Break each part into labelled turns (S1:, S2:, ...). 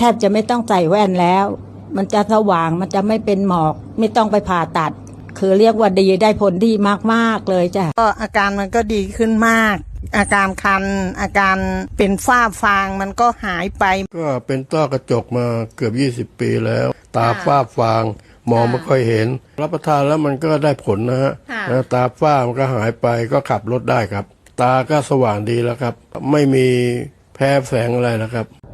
S1: แทบจะไม่ต้องใส่แว่นแล้ว มันจะสว่างมันจะไม่เป็นหมอก ไม่ต้องไปผ่าตัด คือเรียกว่าดีได้ผลดีมากๆเลยจ้ะ
S2: ก็อาการมันก็ดีขึ้นมาก อาการคัน อาการเป็นฝ้าฟางมันก็หายไป
S3: ก็เป็นต้อกระจกมาเกือบ 20 ปีแล้ว ตาฝ้าฟางมองไม่ค่อยเห็น รับประทานแล้วมันก็ได้ผลนะฮะ
S2: ค่ะ
S3: นะตาฝ้ามันก็หายไปก็ขับรถได้ครับ ตาก็สว่างดีแล้วครับ ไม่มีแพ้แสงอะไรนะครับ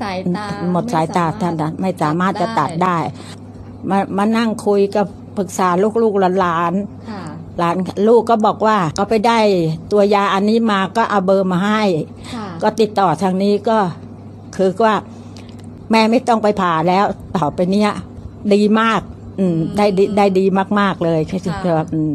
S4: สายตา
S1: หมดสายตาท่านนะไม่สามารถจะตัดได้ มามานั่งคุยกับปรึกษาลูกๆหลาน
S4: ค่ะ
S1: ๆหลานลูกก็บอกว่าก็ไปได้ตัวยาอันนี้มาก็เอาเบอร์มาให้
S4: ค่ะ
S1: ก็ติดต่อทางนี้ก็คือว่า แม่ไม่ต้องไปผ่าแล้ว ต่อไปเนี้ย ดีมาก อืม ได้ดีได้ดีมาก ๆ เลยคือคือว่าอืม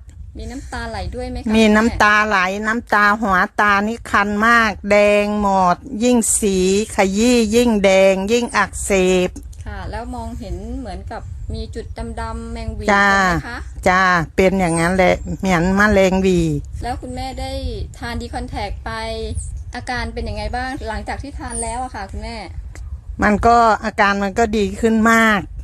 S4: มีน้ำตาไหลด้วยไหมคะ
S2: มีน้ำตาไหลน้ำตาหัวตานี่คันมาก แดงหมด ยิ่งสีขยี้ยิ่งแดง ยิ่งอักเสบ
S4: ค่ะ แล้วมองเห็นเหมือนกับมีจุดดำๆแมงวี
S2: จ้า
S4: ใช่ไหมคะ
S2: จ้าเป็นอย่างนั้นแหละเหมือนมะเร็งหวี
S4: แล้วคุณแม่ได้ทานดีคอนแทคไปอาการเป็นยังไงบ้างหลังจากที่ทานแล้วอะค่ะคุณแม่
S2: มันก็อาการมันก็ดีขึ้นมากเพ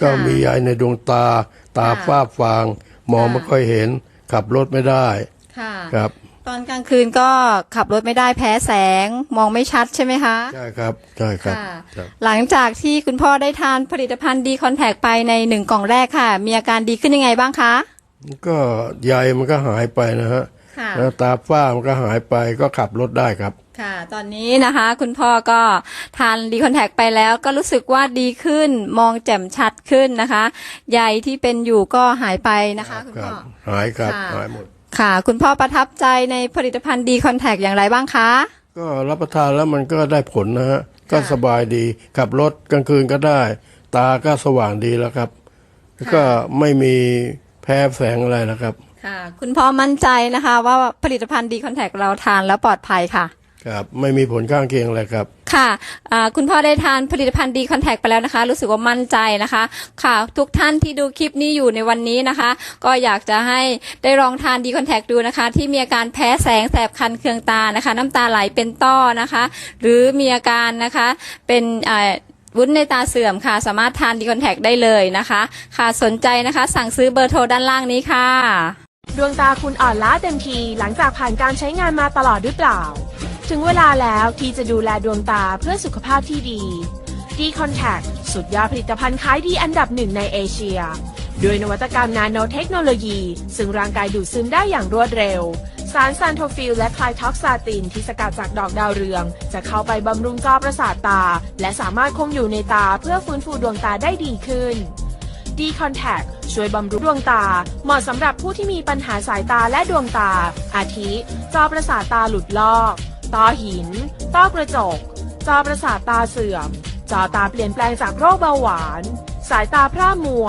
S3: ก็มียายในดวงตา ตาฝ้าฟาง มองไม่ค่อยเห็น ขับรถไม่ได้
S4: ค่ะ
S3: ครับ
S4: ตอนกลางคืนก็ขับรถไม่ได้แพ้แสง มองไม่ชัดใช่ไหมคะ
S3: ใช่ครับใช่ครับ
S4: ค่ะ
S3: ครับ
S4: หลังจากที่คุณพ่อได้ทานผลิตภัณฑ์ดีคอนแทคไปในหนึ่งกล่องแรกค่ะ มีอาการดีขึ้นยังไงบ้างคะ
S3: ก็ใยมันก็หายไปนะฮะ
S4: ค่ะ
S3: แล้วตาฝ้ามันก็หายไปก็ขับรถได้ครับ
S4: ค่ะ ตอนนี้นะคะ คุณพ่อก็ทานดีคอนแทคไปแล้วก็รู้สึกว่าดีขึ้นมองแจ่มชัดขึ้นนะคะ ใยที่เป็นอยู่ก็หายไปนะคะคุณ
S3: ครั
S4: พ่
S3: บ
S4: อ
S3: หายครับ
S4: ค่ะ
S3: หายหมด
S4: ค่ะ คุณพ่อประทับใจในผลิตภัณฑ์ดีคอนแทคอย่างไรบ้างคะ
S3: ก็รับประทานแล้วมันก็ได้ผลนะฮะก็
S4: ค่ะ
S3: สบายดีขับรถกลางคืนก็ได้ ตาก็สว่างดีแล้วครับแล้วก็ไม่มี แพ้แสงอะไรนะครับ
S4: ค่ะ คุณพ่อมั่นใจนะคะ ว่าผลิตภัณฑ์ดีคอนแทคเราทานแล้วปลอดภัยค่ะ
S3: ครับ ไม่มีผลข้างเคียงอะไรครับ
S4: ค่ะอ่าคุณพ่อได้ทานผลิตภัณฑ์ดีคอนแทคไปแล้วนะคะ รู้สึกว่ามั่นใจนะคะ ค่ะ ทุกท่านที่ดูคลิปนี้อยู่ในวันนี้นะคะ ก็อยากจะให้ได้ลองทานดีคอนแทคดูนะคะ ที่มีอาการแพ้แสงแสบคันเคืองตานะคะ น้ำตาไหลเป็นต้อนะคะ หรือมีอาการนะคะเป็นอ่า วุ้นในตาเสื่อมค่ะ สามารถทานดีคอนแทคได้เลยนะคะ ค่ะสนใจนะคะ สั่งซื้อเบอร์โทรด้านล่างนี้ค่ะ
S5: ดวงตาคุณอ่อนล้าเต็มทีหลังจากผ่านการใช้งานมาตลอดหรือเปล่า ถึงเวลาแล้วที่จะดูแลดวงตาเพื่อสุขภาพที่ดี d c o n t a c t สุดยอดผลิตภัณฑ์ขายดีอันดับหนึ่งในเอเชีย ด้วยนวัตกรรมนาโนเทคโนโลยี ซึ่งร่างกายดูดซึมได้อย่างรวดเร็ว สารซานโทฟิลและคลายท็อกซาตินที่สกัดจากดอกดาวเรือง จะเข้าไปบำรุงจอประสาทตา และสามารถคงอยู่ในตาเพื่อฟื้นฟูดวงตาได้ดีขึ้น D Contact ช่วยบำรุงดวงตา เหมาะสำหรับผู้ที่มีปัญหาสายตาและดวงตา อาทิ จอประสาทตาหลุดลอกต้อหิน ต้อกระจก จอประสาทตาเสื่อม จอตาเปลี่ยนแปลงจากโรคเบาหวาน สายตาพร่ามัว